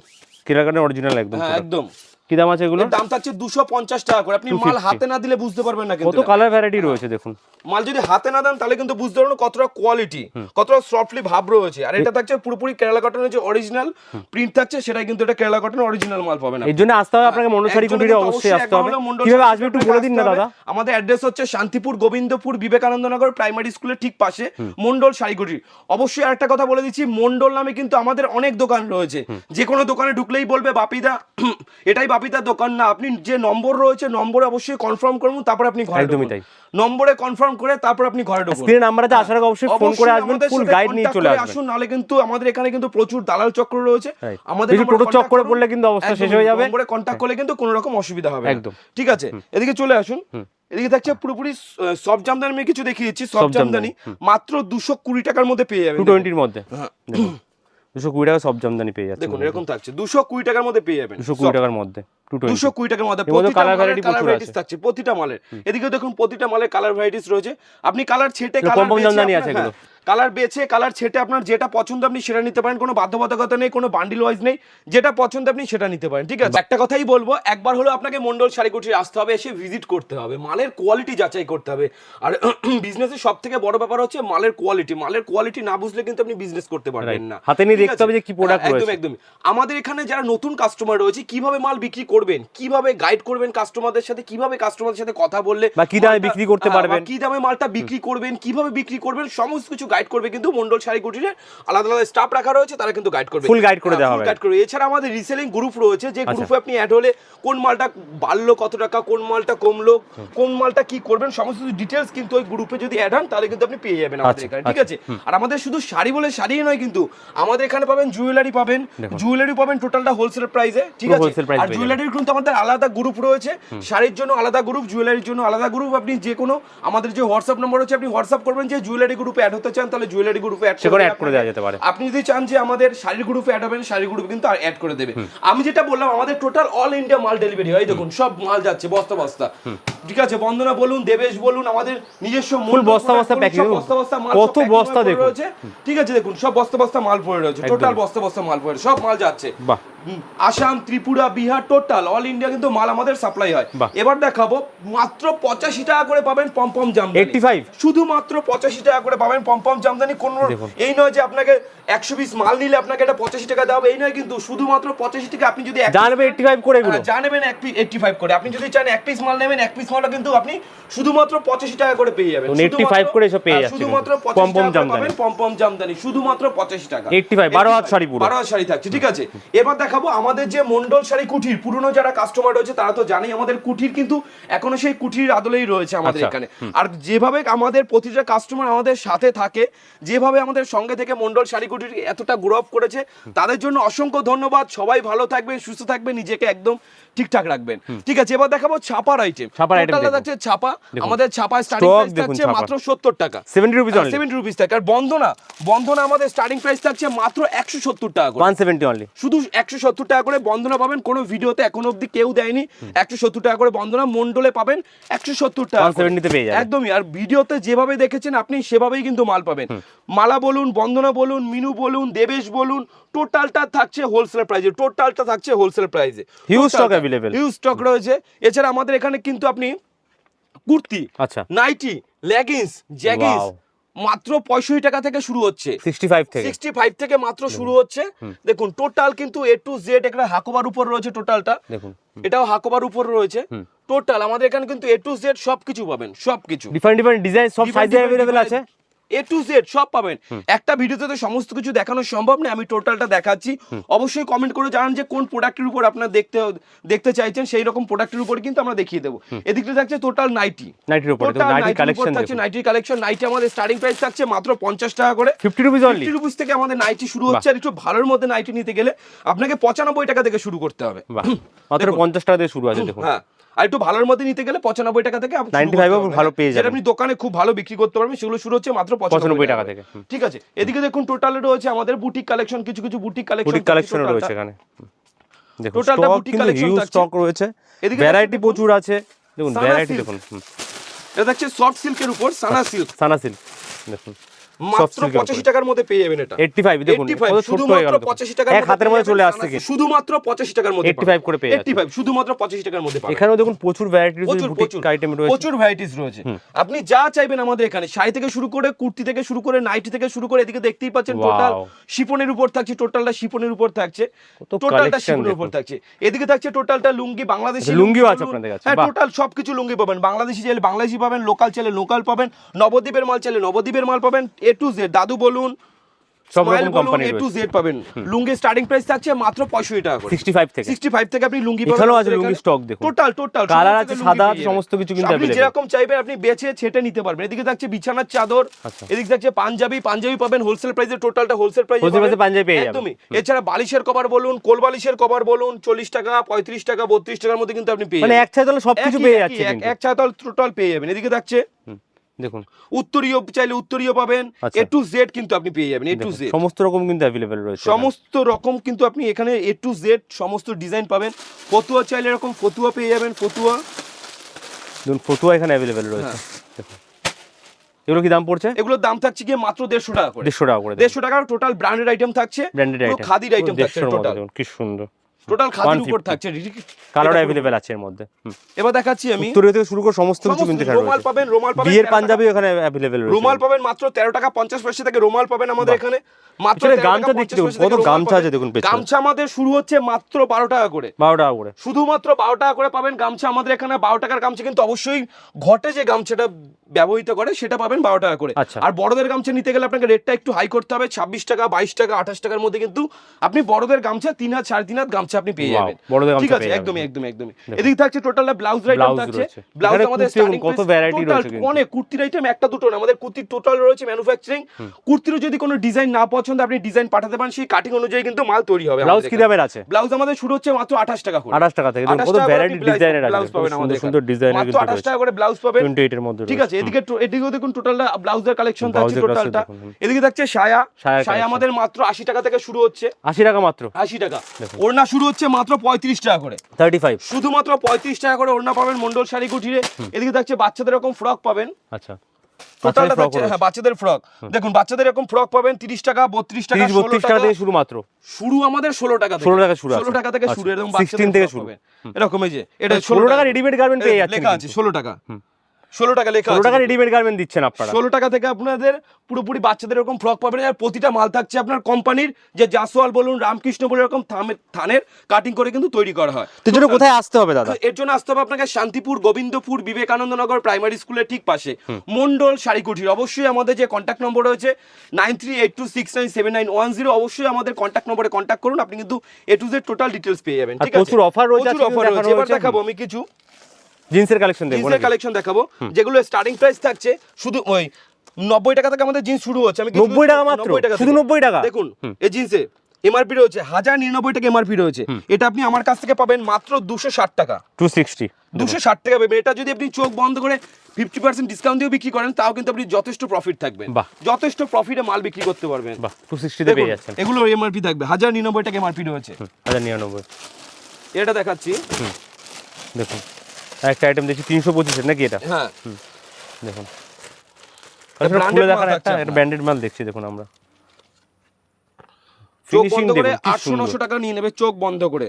কেরাকাটের অরিজিনাল একদম হ্যাঁ একদম। কি দাম আছে এগুলো? দাম থাকছে দুশো পঞ্চাশ টাকা করে। আপনি মাল হাতে না দিলে বুঝতে পারবেন না কত কিন্তু। কালার ভ্যারাইটি রয়েছে দেখুন। মাল যদি হাতে না দেন তাহলে কিন্তু বুঝতে পারবেন কতটা কোয়ালিটি কতটা সফটলি ভাব রয়েছে। আর এটা থাকছে পুরোপুরি কেরালা কটনের যে অরিজিনাল প্রিন্ট থাকছে সেটাই কিন্তু এটা কেরালা অরিজিনাল মাল পাবেন এর জন্য আসতে হবে আপনাকে কুটিরে অবশ্যই আসতে হবে। কীভাবে আসবে একটু বলে দিন না দাদা। আমাদের অ্যাড্রেস হচ্ছে শান্তিপুর গোবিন্দপুর বিবেকানন্দনগর প্রাইমারি স্কুলের ঠিক পাশে মন্ডল শাড়িগুটি অবশ্যই আরেকটা কথা বলে দিচ্ছি মন্ডল নামে কিন্তু আমাদের অনেক দোকান রয়েছে। যে কোনো দোকানে ঢুকলেই বলবে বাপিদা এটাই বাপি বাপিতার দোকান না আপনি যে নম্বর রয়েছে নম্বরে অবশ্যই কনফার্ম করুন তারপর আপনি ঘরে একদমই তাই। নম্বরে কনফার্ম করে তারপর আপনি ঘরে ঢুকুন। স্ক্রিনে নাম্বার আছে আসার আগে অবশ্যই ফোন করে আসবেন ফুল গাইড নিয়ে চলে আসবেন। আসুন নাহলে কিন্তু আমাদের এখানে কিন্তু প্রচুর দালাল চক্র রয়েছে। আমাদের টোটো করুন। পড়লে কিন্তু অবস্থা শেষ হয়ে যাবে। নম্বরে কন্ট্যাক্ট করলে কিন্তু কোনো রকম অসুবিধা হবে একদম। ঠিক আছে এদিকে চলে আসুন। এদিকে থাকছে পুরোপুরি সব জামদানি আমি কিছু দেখিয়ে দিচ্ছি সব জামদানি, মাত্র দুশো কুড়ি টাকার মধ্যে পেয়ে যাবেন। টোয়েন্টির মধ্যে। হ্যাঁ। দুশো কুড়ি টাকা সব জামদানি পেয়ে যাচ্ছে দেখুন এরকম থাকছে। দুশো কুড়ি টাকার মধ্যে পেয়ে যাবেন। দুশো কুড়ি টাকার মধ্যে দুশো কুড়ি টাকার মধ্যে কালার variety কালার ভ্যারাইটিস থাকছে প্রতিটা মালের। এদিকে দেখুন প্রতিটা মালের কালার ভ্যারাইটিস রয়েছে। আপনি কালার ছেটে কালার কম কম জামদানি আছে এগুলো। কালার বেছে কালার ছেটে আপনার যেটা পছন্দ আপনি সেটা নিতে পারেন কোনো বাধ্যবাধকতা নেই কোনো বান্ডিল ওয়াইজ নেই যেটা পছন্দ আপনি সেটা নিতে পারেন ঠিক আছে? একটা কথাই বলব একবার হলো আপনাকে মন্ডল শাড়িকুটির আসতে হবে এসে ভিজিট করতে হবে মালের কোয়ালিটি যাচাই করতে হবে। আর বিজনেসের সব থেকে বড় ব্যাপার হচ্ছে মালের কোয়ালিটি মালের কোয়ালিটি না বুঝলে কিন্তু আপনি বিজনেস করতে পারবেন না। হাতে নিয়ে দেখতে হবে যে কি প্রোডাক্ট একদম একদম। আমাদের এখানে যারা নতুন কাস্টমার রয়েছে কীভাবে মাল বিক্রি করবেন কীভাবে গাইড করবেন কাস্টমারদের সাথে কীভাবে কাস্টমারদের সাথে কথা বললে বা কি দামে বিক্রি করতে হ্যাঁ, পারবেন। কি দামে মালটা বিক্রি করবেন কীভাবে বিক্রি করবেন সমস্ত কিছু গাইড করবে কিন্তু মন্ডল শাড়ি কুটিরে আলাদা আলাদা স্টাফ রাখা রয়েছে তারা কিন্তু গাইড করবে। Full guide করে দেওয়া হবে। গাইড করবে। এছাড়া আমাদের রিসেলিং গ্রুপ রয়েছে যে আচ্ছা। গ্রুপে আপনি অ্যাড হলে কোন মালটা বাড়লো কত টাকা কোন মালটা কমলো কোন মালটা কি করবেন সমস্ত ডিটেলস কিন্তু ওই গ্রুপে যদি অ্যাড হন তাহলে কিন্তু আপনি পেয়ে যাবেন আমাদের আচ্ছা, এখানে ঠিক আছে? আর আমাদের শুধু শাড়ি বলে শাড়ি নয় কিন্তু আমাদের এখানে পাবেন জুয়েলারি পাবেন জুয়েলারি পাবেন টোটালটা হোলসেল প্রাইসে ঠিক আছে? আর জুয়েলারির কিন্তু আমাদের আলাদা গ্রুপ রয়েছে শাড়ির জন্য আলাদা গ্রুপ জুয়েলারির জন্য আলাদা গ্রুপ আপনি যে কোনো আমাদের যে হোয়াটসঅ্যাপ নম্বর আছে আপনি হোয়াটসঅ্যাপ করবেন যে জুয়েলারি গ্রুপে অ্যাড হতে চান তাহলে জুয়েলারি গ্রুপে অ্যাড সেখানে add করে দেওয়া যেতে পারে। আপনি যদি চান যে আমাদের শাড়ির গ্রুপে অ্যাড হবেন শাড়ির গ্রুপে কিন্তু আর অ্যাড করে দেবে। আমি যেটা বললাম আমাদের টোটাল অল ইন্ডিয়া মাল ডেলিভারি হয় দেখুন সব মাল যাচ্ছে বস্তা বস্তা। ঠিক আছে বন্দনা বলুন দেবেশ বলুন আমাদের নিজস্ব মন্ডল বস্তা বস্তা সব বস্তা বস্তা মাল কত বস্তা দেখুন। ঠিক আছে দেখুন সব বস্তা বস্তা মাল পড়ে রয়েছে টোটাল বস্তা বস্তা মাল পড়ে সব মাল যাচ্ছে। Assam Tripura Bihar total all India কিন্তু মাল আমাদের সাপ্লাই হয়। এবার দেখাবো মাত্র পঁচাশি টাকা করে পাবেন পম্পম জামদানি। 85? শুধুমাত্র পঁচাশি টাকা করে পাবেন পম্পম জামদানি কোন এই নয় যে আপনাকে একশো পিস মাল নিলে আপনাকে এটা পঁচাশি টাকা দেওয়া হবে এই নয় কিন্তু শুধুমাত্র পঁচাশি টাকা আপনি যদি জানবে এইটটি ফাইভ করে এগুলো। যা নেবেন এক পিস এইটটি ফাইভ করে। আপনি যদি চান এক পিস মাল নেবেন এক পিস মালটা কিন্তু আপনি শুধুমাত্র পঁচাশি টাকা করে পেয়ে যাবেন। 85 শুধুমাত্র- করে এসব পেয়ে শুধুমাত্র টাকা করে জামদানি। পাবেন পম্পম জামদানি শুধুমাত্র পঁচাশি টাকা। 85 বারো হাত শাড়ি পুরো। বারো হাত শাড়ি থাকছে ঠিক আছে? এবার দেখাবো আমাদের যে মন্ডল শাড়ি কুঠির পুরনো যারা কাস্টমার রয়েছে তারা তো জানেই আমাদের কুঠির কিন্তু এখনও সেই কুঠির আদলেই রয়েছে আমাদের আচ্ছা, এখানে। আর যেভাবে আমাদের প্রতিটা কাস্টমার আমাদের সাথে থাকে যেভাবে আমাদের সঙ্গে থেকে মন্ডল শাড়ি এতটা গ্রো আপ করেছে তাদের জন্য অসংখ্য ধন্যবাদ। সবাই ভালো থাকবেন সুস্থ থাকবেন নিজেকে একদম ঠিকঠাক রাখবেন। ঠিক আছে এবার দেখাবো ছাপার আইটেম ছাপার দেখুন। থাকছে ছাপা। আমাদের ছাপার স্টার্টিং প্রাইস থাকছে মাত্র সত্তর টাকা। 70 rupees only। সেভেন্টি রুপিস থাকে আর বন্ধনা বন্ধনা আমাদের স্টার্টিং প্রাইস থাকছে মাত্র একশো সত্তর টাকা করে। ওয়ান সেভেন্টি অনলি শুধু একশো সত্তর টাকা করে বন্দনা পাবেন কোনো ভিডিওতে এখনও অব্দি কেউ দেয়নি। একশো সত্তর টাকা করে বন্ধনা মন্ডলে পাবেন একশো সত্তর টাকা 170 তে পেয়ে যাবেন। একদমই আর ভিডিওতে যেভাবে দেখেছেন আপনি সেভাবেই কিন্তু মাল পাবেন। মালা বলুন বন্দনা বলুন মিনু বলুন দেবেশ বলুন টোটালটা থাকছে হোলসেল প্রাইসে টোটালটা থাকছে হোলসেল প্রাইসে Huge stock available। Huge stock রয়েছে। এছাড়া আমাদের এখানে কিন্তু আপনি কুর্তি আচ্ছা। নাইটি লেগিংস জ্যাগিংস মাত্র পঁয়ষট্টি টাকা থেকে শুরু হচ্ছে। সিক্সটি ফাইভ থেকে। সিক্সটি ফাইভ থেকে মাত্র শুরু হচ্ছে। দেখুন টোটাল কিন্তু এ টু জেড একটা হাকোবার উপর রয়েছে টোটালটা দেখুন। এটাও হাকোবার উপর রয়েছে। টোটাল আমাদের এখানে কিন্তু এ টু জেড সবকিছু পাবেন সবকিছু। ডিফারেন্ট ডিফারেন্ট ডিজাইন সব সাইজে অ্যাভেলেবেল আছে? এ টু জেড সব পাবেন। একটা ভিডিওতে তো সমস্ত কিছু দেখানো সম্ভব না আমি টোটালটা দেখাচ্ছি। অবশ্যই কমেন্ট করে জানান যে কোন প্রোডাক্টের উপর আপনারা দেখতে দেখতে চাইছেন সেই রকম প্রোডাক্টের উপর কিন্তু আমরা দেখিয়ে দেবো। এদিকটা থাকছে টোটাল নাইটি নাইটির উপরে থাকছে নাইটির কালেকশন নাইটি আমাদের স্টার্টিং প্রাইস থাকছে মাত্র পঞ্চাশ টাকা করে। ফিফটি রুপিস ফিফটি রুপিস থেকে আমাদের নাইটি শুরু হচ্ছে আর একটু ভালোর মধ্যে নাইটি নিতে গেলে আপনাকে পঁচানব্বই টাকা থেকে শুরু করতে হবে। মাত্র পঞ্চাশ টাকা দিয়ে শুরু আছে দেখুন। হ্যাঁ। আর একটু ভালোর মধ্যে নিতে গেলে পঁচানব্বই টাকা থেকে আপনি শুরু 95 করতে ও হবে। ভালো পেয়ে যাবেন। আপনি দোকানে খুব ভালো বিক্রি করতে পারবেন সেগুলো শুরু হচ্ছে মাত্র পঁচানব্বই টাকা থেকে। ঠিক আছে এদিকে দেখুন টোটালে রয়েছে আমাদের বুটিক কালেকশন কিছু কিছু বুটিক কালেকশন বুটিক কালেকশন রয়েছে এখানে। দেখুন স্টক কিন্তু হিউজ স্টক রয়েছে। ভ্যারাইটি প্রচুর আছে। দেখুন ভ্যারাইটি দেখুন এটা থাকছে সফট সিল্কের উপর সানা সিল্ক সানা সিল্ক দেখুন। মাত্র silk এর পঁচাশি টাকার মধ্যে পেয়ে যাবেন এটা। 85 দেখুন 85 কত ছোট্ট গেল শুধুমাত্র দেখুন। পঁচাশি টাকার এক হাতের মধ্যে চলে আসছে কি শুধুমাত্র পঁচাশি টাকার মধ্যে 85 করে পেয়ে এইটটি ফাইভ শুধুমাত্র পঁচাশি টাকার মধ্যে পাবেন। এখানেও দেখুন প্রচুর ভ্যারাইটি রয়েছে বুটিক আইটেম রয়েছে। প্রচুর ভ্যারাইটিস রয়েছে। আপনি যা চাইবেন আমাদের এখানে শাড়ি থেকে শুরু করে কুর্তি থেকে শুরু করে নাইটি থেকে শুরু করে এদিকে দেখতেই পাচ্ছেন টোটাল শিপনের উপর থাকছে টোটালটা শিপনের উপর থাকছে। টোটালটা শিপনের উপর থাকছে। এদিকে থাকছে টোটালটা লুঙ্গি বাংলাদেশি লুঙ্গিও আছে আপনাদের কাছে, হ্যাঁ টোটাল সবকিছু লুঙ্গি পাবেন। বাংলাদেশি চাইলে বাংলাদেশি পাবেন লোকাল চাইলে লোকাল পাবেন নবদ্বীপের মাল চাইলে নবদ্বীপের মাল পাবেন এ টু জেড দাদু বলুন সব রকম কোম্পানি এ টু জেড পাবেন। লুঙ্গি স্টার্টিং প্রাইস থাকছে মাত্র পঁয়ষট্টি টাকা করে। 65 থেকে। সিক্সটি ফাইভ থেকে আপনি লুঙ্গি এখানেও আছে লুঙ্গি স্টক দেখুন। টোটাল টোটাল কালার আছে সাদা সমস্ত কিছু কিন্তু আপনি যেরকম চাইবেন আপনি বেছে ছেটে নিতে পারবেন। এদিকে থাকছে বিছানার চাদর আচ্ছা। এদিকে থাকছে পাঞ্জাবি। পাঞ্জাবি পাবেন হোলসেল প্রাইসে টোটালটা হোলসেল প্রাইসে পাঞ্জাবি পেয়ে যাবেন। একদমই। এছাড়া বালিশের কভার বলুন কোল বালিশের কভার বলুন চল্লিশ টাকা পঁয়ত্রিশ টাকা বত্রিশ টাকার মধ্যে কিন্তু আপনি পেয়ে মানে যাবেন। এক ছাদে সবকিছু পেয়ে যাচ্ছে এক- ছাতল টোটাল পেয়ে যাবেন। এদিকে থাকছে দেখুন। উত্তরীয় চাইলে উত্তরীয় পাবেন। এ টু জেড কিন্তু আপনি পেয়ে যাবেন এ টু জেড সমস্ত রকম কিন্তু অ্যাভেলেবেল রয়েছে সমস্ত রকম কিন্তু আপনি এখানে এ টু জেড সমস্ত ডিজাইন পাবেন। ফতুয়া চাইলে এরকম ফতুয়া পেয়ে যাবেন ফতুয়া। দেখুন ফতুয়া এখানে অ্যাভেলেবেল রয়েছে। হ্যাঁ। এগুলো কি দাম পড়ছে? এগুলোর দাম থাকছে গিয়ে মাত্র দেড়শো টাকা করে। দেড়শো টাকা করে দেড়শো টাকার টোটাল ব্র্যান্ডেড আইটেম থাকছে। ব্র্যান্ডেড আইটেম খাদির আইটেম থাকছে টোটাল কি সুন্দর। টোটাল খাদির উপর থাকছে। অ্যাভেলেবেল আছে এর মধ্যে। এবার দেখাচ্ছি আমি উত্তরীয় থেকে শুরু করে সমস্ত কিছু সমস্ত কিন্তু এখানে রুমাল পাবেন রুমাল পাবেন বিয়ের পাঞ্জাবি এখানে অ্যাভেলেবেল রয়েছে। রুমাল পাবেন মাত্র তেরো টাকা পঞ্চাশ পয়সা থেকে রুমাল পাবেন আমাদের এখানে। মাত্র 13 গামছা 50 দেখুন, কত গামছা আছে দেখুন পেছনে। গামছা আমাদের শুরু হচ্ছে মাত্র বারো টাকা করে। বারো টাকা করে। শুধুমাত্র বারো টাকা করে পাবেন গামছা। আমাদের এখানে বারো টাকার গামছা কিন্তু অবশ্যই ঘটে যে গামছাটা ব্যবহৃত করে সেটা পাবেন বারো টাকা করে। আচ্ছা। আর বড়দের গামছা নিতে গেলে আপনাকে রেটটা একটু হাই করতে হবে ছাব্বিশ টাকা বাইশ টাকা আঠাশ টাকার মধ্যে কিন্তু আপনি বড়দের গামছা তিন হাত সাড়ে তিন হাত গামছা আপনি পেয়ে যাবেন। ঠিক আছে। একদমই একদমই একদমই। এদিকে থাকছে টোটালটা ব্লাউজ আইটেম থাকছে। ব্লাউজ আমাদের কত total রয়েছে অনেক কুর্তির আইটেম একটা দুটো না আমাদের কুর্তির টোটাল রয়েছে ম্যানুফ্যাকচারিং কুর্তিরও যদি কোনো ডিজাইন না পছন্দ আপনি ডিজাইন পাঠাতে পারেন সেই কাটিং অনুযায়ী কিন্তু মাল তৈরি হবে ব্লাউজ কি দামের আছে? ব্লাউজ আমাদের শুরু হচ্ছে মাত্র আঠাশ টাকা করে। আঠাশ টাকা থেকে কত ভ্যারাইটি ব্লাউজ- ডিজাইনের আছে। ব্লাউজ পাবেন সুন্দর আমাদের সুন্দর। ডিজাইনের কিন্তু 28 রয়েছে। টাকা করে ব্লাউজ পাবেন। টোয়েন্টি এইটের মধ্যে ঠিক আছে এদিকে এদিকেও দেখুন টোটালটা ব্লাউজের কালেকশন থাকছে টোটালটা এদিকে থাকছে সায়া। সায়া আমাদের মাত্র আশি টাকা থেকে শুরু হচ্ছে। আশি টাকা মাত্র। আশি টাকা। ওড়না শুরু হচ্ছে মাত্র পঁয়ত্রিশ টাকা করে। থার্টি ফাইভ শুধুমাত্র পঁয়ত্রিশ টাকা করে ওড়না পাবেন মন্ডল শাড়ি কুঠিরে এদিকে থাকছে বাচ্চাদের এরকম ফ্রক পাবেন। আচ্ছা। টোটালটা থাকছে হ্যাঁ বাচ্চাদের ফ্রক দেখুন বাচ্চাদের এরকম ফ্রক পাবেন তিরিশ টাকা বত্রিশ টাকা বত্রিশ টাকা। টাকা থেকে শুরু মাত্র। শুরু আমাদের ষোলো টাকা 16 টাকা শুরু ষোলো টাকা থেকে শুরু আচ্ছা, এরকম 16 থেকে শুরু। এরকম এই যে এটা ষোলো টাকা। রেডিমেড গার্মেন্ট পেয়ে যাচ্ছেন লেখা আছে ষোলো টাকা। ষোলো টাকা লেখা ষোলো টাকা রেডিমেড গার্মেন্ট দিচ্ছেন আপনারা। ষোলো টাকা থেকে আপনাদের পুরোপুরি বাচ্চাদের এরকম ফ্রক পাবেন। আর প্রতিটা মাল থাকছে আপনার কোম্পানির যে জাসওয়াল বলুন রামকৃষ্ণ বলুন এরকম থামের থানের কাটিং করে কিন্তু তৈরি করা হয়। তো জন্য কোথায় আসতে হবে দাদা? এর জন্য আসতে হবে আপনাকে শান্তিপুর গোবিন্দপুর বিবেকানন্দনগর প্রাইমারি স্কুলের ঠিক পাশে। মন্ডল শাড়িকুঠির। অবশ্যই আমাদের যে কন্ট্যাক্ট নম্বর রয়েছে nine three eight two six nine seven nine one zero অবশ্যই আমাদের কন্ট্যাক্ট নম্বরে কন্ট্যাক্ট করুন। আপনি কিন্তু A to Z total details পেয়ে যাবেন ঠিক আছে? প্রচুর offer রয়েছে, অফার রয়েছে। এবার দেখাবো আমি কিছু। জিন্সের কালেকশন দেখব জিন্সের কালেকশন দেখাবো যেগুলো স্টার্টিং প্রাইস থাকছে শুধু ওই নব্বই টাকা থেকে আমাদের জিন্স শুরু হচ্ছে। আমি 90 টাকা মাত্র? শুধু। 90 টাকা? দেখুন এই জিন্সে এমআরপি রয়েছে হাজার নিরানব্বই টাকা এমআরপি রয়েছে। এটা আপনি আমার কাছ থেকে পাবেন মাত্র দুশো ষাট টাকা। 260 দুশো ষাট টাকা পাবেন। এটা যদি আপনি চোখ বন্ধ করে ফিফটি পার্সেন্ট ডিসকাউন্ট দিয়ে বিক্রি করেন তাও কিন্তু আপনি যথেষ্ট প্রফিট থাকবেন। যথেষ্ট প্রফিটে মাল বিক্রি করতে পারবেন। বাহ 260 তে দেখুন, পেয়ে যাচ্ছেন। এগুলো এমআরপি থাকবে। হাজার নিরানব্বই টাকা এমআরপি রয়েছে। হাজার নিরানব্বই। এটা দেখাচ্ছি। দেখুন। একটা আইটেম দেখছি তিনশো পঁচিশের নাকি এটা? হ্যাঁ। দেখুন। খুলে দেখার একটা একটা ব্র্যান্ডেড মাল দেখছি দেখুন আমরা। চোখ বন্ধ করে আটশো নশো টাকা নিয়ে নেবে চোখ বন্ধ করে।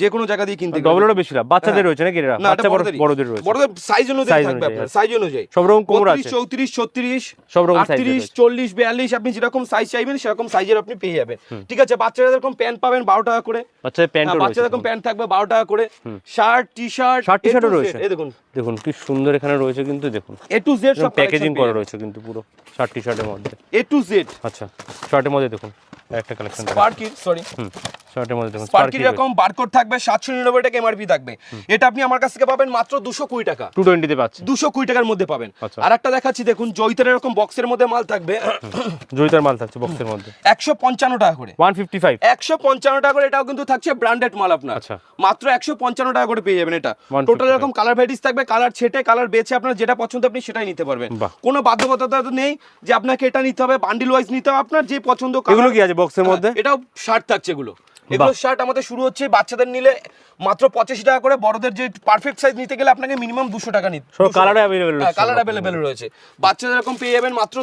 যে কোনো জায়গা দিয়ে কিনতে। ডবলেরও বেশি লাভ। বাচ্চাদের হ্যাঁ। রয়েছে নাকি না, এটা বাচ্চা বড় বড়দের রয়েছে। বড়দের সাইজ অনুযায়ী থাকবে আপনার। সাইজ অনুযায়ী। সব রকম কোমর আছে। 32, চৌত্রিশ ছত্রিশ সব রকম আটত্রিশ রয়েছে। চল্লিশ বিয়াল্লিশ আপনি যেরকম সাইজ চাইবেন সেরকম সাইজের আপনি পেয়ে যাবেন। ঠিক আছে বাচ্চাদের এরকম প্যান্ট পাবেন বারো টাকা করে। বাচ্চাদের রয়েছে বাচ্চাদের এরকম প্যান্ট থাকবে বারো টাকা করে। Shirt T shirt Shirt, t-shirt ও রয়েছে? এই দেখুন। দেখুন কি সুন্দর এখানে রয়েছে কিন্তু দেখুন। এ টু জেড সব প্যাকেজিং করা রয়েছে কিন্তু পুরো শার্ট টি শার্টের মধ্যে। এ টু জেড আচ্ছা শার্টের মধ্যে দেখুন একটা কালেকশন স্পার্কির সরি হুম শার্টের মধ্যে দেখুন স্পার্কির এরকম বারকোড থাকবে সাতশো নিরানব্বই টাকা এমআরপি থাকবে। এটা আপনি আমার কাছ থেকে পাবেন মাত্র দুশো কুড়ি টাকা। টু টোয়েন্টিতে পাচ্ছে দুশো কুড়ি টাকার মধ্যে পাবেন। আচ্ছা। আর একটা দেখাচ্ছি দেখুন জয়িতার এরকম বক্সের মধ্যে মাল থাকবে। জয়িতার মাল থাকছে বক্সের মধ্যে। একশো পঞ্চান্ন টাকা করে। ওয়ান ফিফটি ফাইভ একশো পঞ্চান্ন টাকা করে এটাও কিন্তু থাকছে ব্র্যান্ডেড মাল আপনার। আচ্ছা। মাত্র একশো পঞ্চান্ন টাকা করে পেয়ে যাবেন এটা। টোটাল এরকম কালার ভ্যারাইটিস থাকবে কালার ছেটে কালার বেছে আপনার যেটা পছন্দ আপনি সেটাই নিতে পারবেন। কোনো বাধ্যবাধকতা তো নেই যে আপনাকে এটা নিতে হবে বান্ডিল ওয়াইজ নিতে হবে আপনার যে পছন্দ এগুলো কি আছে বক্সের মধ্যে? হ্যাঁ, এটাও শার্ট থাকছে এগুলো। এগুলো শার্ট আমাদের শুরু হচ্ছে বাচ্চাদের নিলে মাত্র পঁচাশি টাকা করে বড়দের যে পারফেক্ট সাইজ নিতে গেলে আপনাকে মিনিমাম দুশো টাকা নিতে available রয়েছে কালার অ্যাভেলেবেল রয়েছে। বাচ্চাদের এরকম পেয়ে যাবেন মাত্র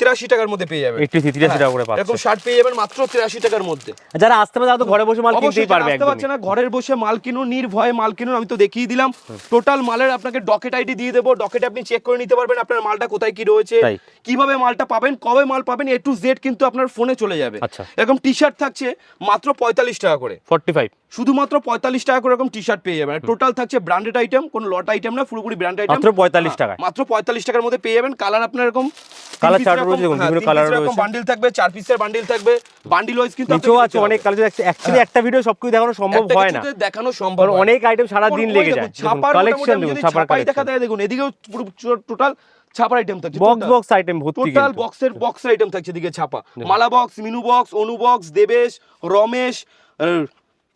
তিরাশি টাকার মধ্যে পেয়ে যাবেন। 83 83 টাকা করে পাচ্ছে। এরকম শার্ট পেয়ে যাবেন মাত্র তিরাশি টাকার মধ্যে। যারা আসতে পারে তারা তো ঘরে বসে মাল কিনতেই পারবে আসতে পারছে না ঘরের বসে মাল কিনুন নির্ভয়ে মাল কিনুন আমি তো দেখিয়ে দিলাম। টোটাল মালের আপনাকে ডকেট আইডি দিয়ে দেবো। ডকেটে আপনি চেক করে নিতে পারবেন আপনার মালটা কোথায় কি রয়েছে কীভাবে মালটা পাবেন কবে মাল পাবেন এ টু জেড কিন্তু আপনার ফোনে চলে যাবে। আচ্ছা। এরকম টি শার্ট থাকছে মাত্র পঁয়তাল্লিশ টাকা করে। ফর্টি ফাইভ শুধুমাত্র পঁয়তাল্লিশ টাকা করে এরকম টি শার্ট পেয়ে যাবেন। টোটাল থাকছে ব্র্যান্ডেড আইটেম কোনো লট আইটেম না পুরোপুরি ব্র্যান্ড আইটেম মাত্র 45 টাকায়। মাত্র পঁয়তাল্লিশ টাকার মধ্যে পেয়ে যাবেন। কালার আপনার এরকম রয়েছে দেখুন, বিভিন্ন রয়েছে। বান্ডিল থাকবে চার পিসের বান্ডিল থাকবে। বান্ডিল ওয়াইজ কিন্তু নিচেও আছে অনেক। কালেকশন অ্যাকচুয়ালি একটা ভিডিও সবকিছু দেখানো সম্ভব হয় না। দেখানো সম্ভব হয়। অনেক আইটেম সারা দিন লেগে যায়। কালেকশন দেখুন ছাপার ছাপাই দেখা কালেকশন দেখুন এদিকেও পুরো টোটাল ছাপার আইটেম থাকছে বক্স বক্স আইটেম ভর্তি টোটাল বক্সের বক্সের আইটেম থাকছে এদিকে ছাপা। Mala box Minu box Anu box Debesh Ramesh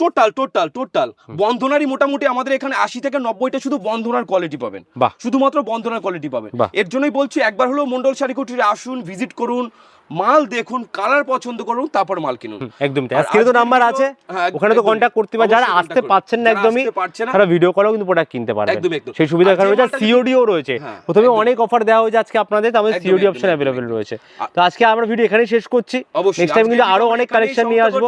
total total total. বন্ধনারই মোটামুটি আমাদের এখানে আশি থেকে নব্বইটা শুধু বন্ধনার কোয়ালিটি পাবেন। শুধুমাত্র বন্ধনার কোয়ালিটি পাবেন। এর জন্যই বলছি একবার হলো মন্ডল শাড়ি কুটিরে আসুন ভিজিট করুন মাল দেখুন কালার পছন্দ করুন তারপর মাল কিনুন। একদম তাই। তো নাম্বার আছে হ্যাঁ, ওখানে তো। কন্ট্যাক্ট করতে পারে যারা আসতে। পারছেন না একদমই তারা ভিডিও কলেও কিন্তু প্রোডাক্ট কিনতে পারবেন। একদম, একদম। সেই সুবিধা যে রয়েছে সিওডিও রয়েছে। হ্যাঁ, প্রথমে অনেক অফার দেওয়া হয়েছে আজকে আপনাদের তারপরে একদম, সিওডি অপশন অ্যাভেলেবেল রয়েছে। তো আজকে আমরা ভিডিও এখানেই শেষ করছি। নেক্সট টাইম কিন্তু আরও অনেক কালেকশন নিয়ে আসব।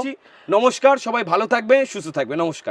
নমস্কার সবাই ভালো থাকবে সুস্থ থাকবে নমস্কার।